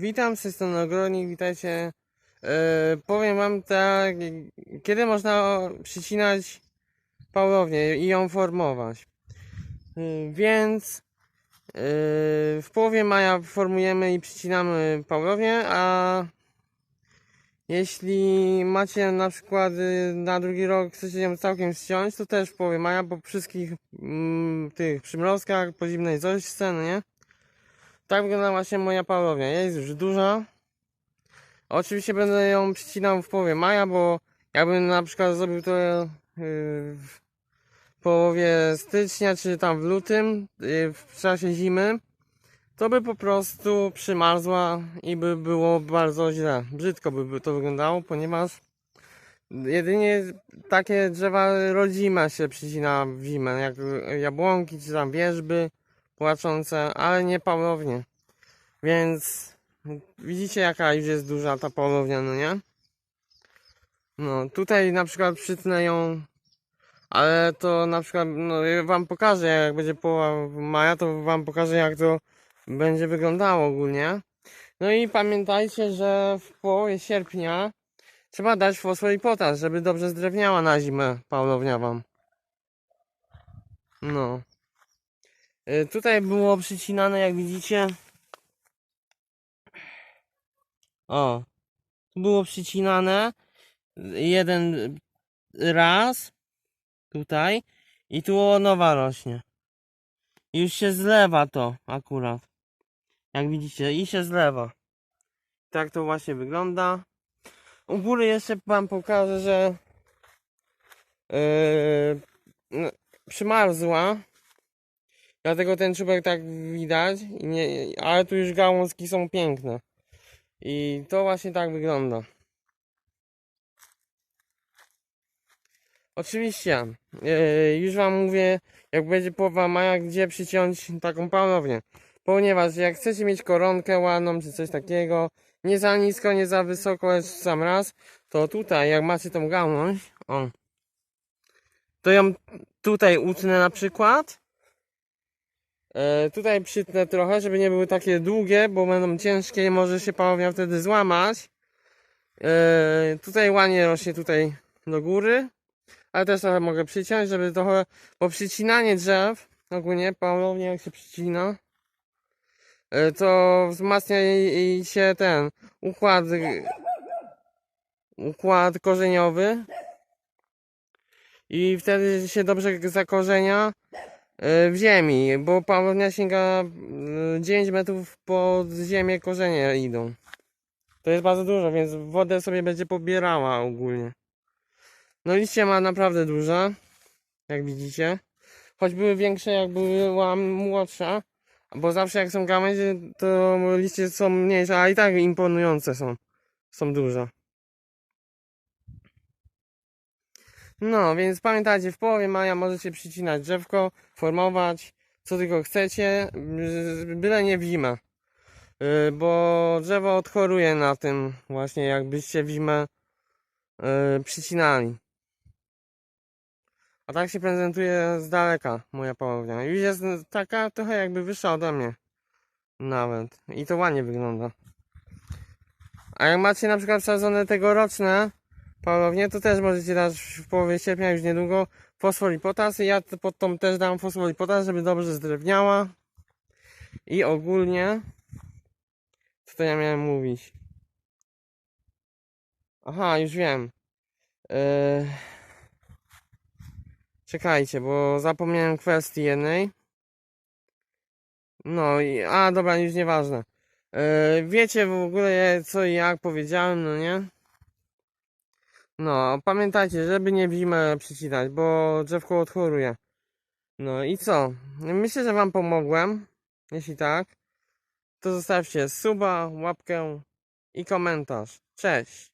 Witam, z tej witajcie. E, powiem wam tak, kiedy można przycinać pałownię i ją formować. E, więc e, w połowie maja formujemy i przycinamy pałownię, a jeśli macie na przykład e, na drugi rok chcecie ją całkiem ściąć, to też w połowie maja, po wszystkich mm, tych przymrozkach, po zimnej zośce, no nie? Tak wygląda właśnie moja pałownia. Jest już duża. Oczywiście będę ją przycinał w połowie maja, bo jakbym na przykład zrobił to yy, w połowie stycznia, czy tam w lutym, yy, w czasie zimy, to by po prostu przymarzła i by było bardzo źle. Brzydko by to wyglądało, ponieważ jedynie takie drzewa rodzime się przycina w zimę, jak jabłonki, czy tam wierzby płaczące, ale nie pałownie. Więc widzicie jaka już jest duża ta pałownia, no nie? No tutaj na przykład przytnę ją, ale to na przykład, no ja wam pokażę jak będzie połowa maja, to wam pokażę jak to będzie wyglądało ogólnie. No i pamiętajcie, że w połowie sierpnia trzeba dać fosfor i potas, żeby dobrze zdrewniała na zimę pałownia wam. No. Y, Tutaj było przycinane, jak widzicie. O, tu było przycinane jeden raz tutaj i tu nowa rośnie. Już się zlewa to akurat. Jak widzicie, i się zlewa. Tak to właśnie wygląda. U góry jeszcze wam pokażę, że yy, no, przymarzła. Dlatego ten czubek tak widać, nie, ale tu już gałązki są piękne. I to właśnie tak wygląda. Oczywiście, yy, już Wam mówię, jak będzie połowa maja, gdzie przyciąć taką pałownię. Ponieważ jak chcecie mieć koronkę ładną, czy coś takiego, nie za nisko, nie za wysoko, lecz sam raz, to tutaj, jak macie tą gałąź, o, to ją tutaj utnę na przykład. E, tutaj przytnę trochę, żeby nie były takie długie, bo będą ciężkie i może się pałownia wtedy złamać. E, tutaj ładnie rośnie tutaj do góry, ale też trochę mogę przyciąć, żeby trochę, bo przycinanie drzew, ogólnie pałownie jak się przycina, e, to wzmacnia się ten układ, układ korzeniowy. I wtedy się dobrze zakorzenia w ziemi, bo pałownia sięga e, 9 metrów pod ziemię korzenie idą. To jest bardzo dużo, więc wodę sobie będzie pobierała ogólnie. No liście ma naprawdę duże, jak widzicie. Choć były większe, jak była młodsza, bo zawsze jak są gałęzie, to liście są mniejsze, a i tak imponujące są. Są duże. No, więc pamiętajcie, w połowie maja możecie przycinać drzewko, formować, co tylko chcecie, byle nie w zimę. Y, Bo drzewo odchoruje na tym właśnie, jakbyście w zimę y, przycinali. A tak się prezentuje z daleka moja pałownia. Już jest taka trochę jakby wyższa ode mnie. Nawet. I to ładnie wygląda. A jak macie na przykład sadzone tegoroczne pałownie, to też możecie dać w połowie sierpnia już niedługo fosfor i potas. Ja pod tą też dam fosfor i potas, żeby dobrze zdrewniała. I ogólnie... Co to ja miałem mówić? Aha, już wiem. Yy... Czekajcie, bo zapomniałem kwestii jednej. No i. A, dobra, już nieważne. Yy, wiecie w ogóle co i jak powiedziałem, no nie? No, pamiętajcie, żeby nie w zimę przycinać, bo drzewko odchoruje. No i co? Myślę, że Wam pomogłem. Jeśli tak, to zostawcie suba, łapkę i komentarz. Cześć!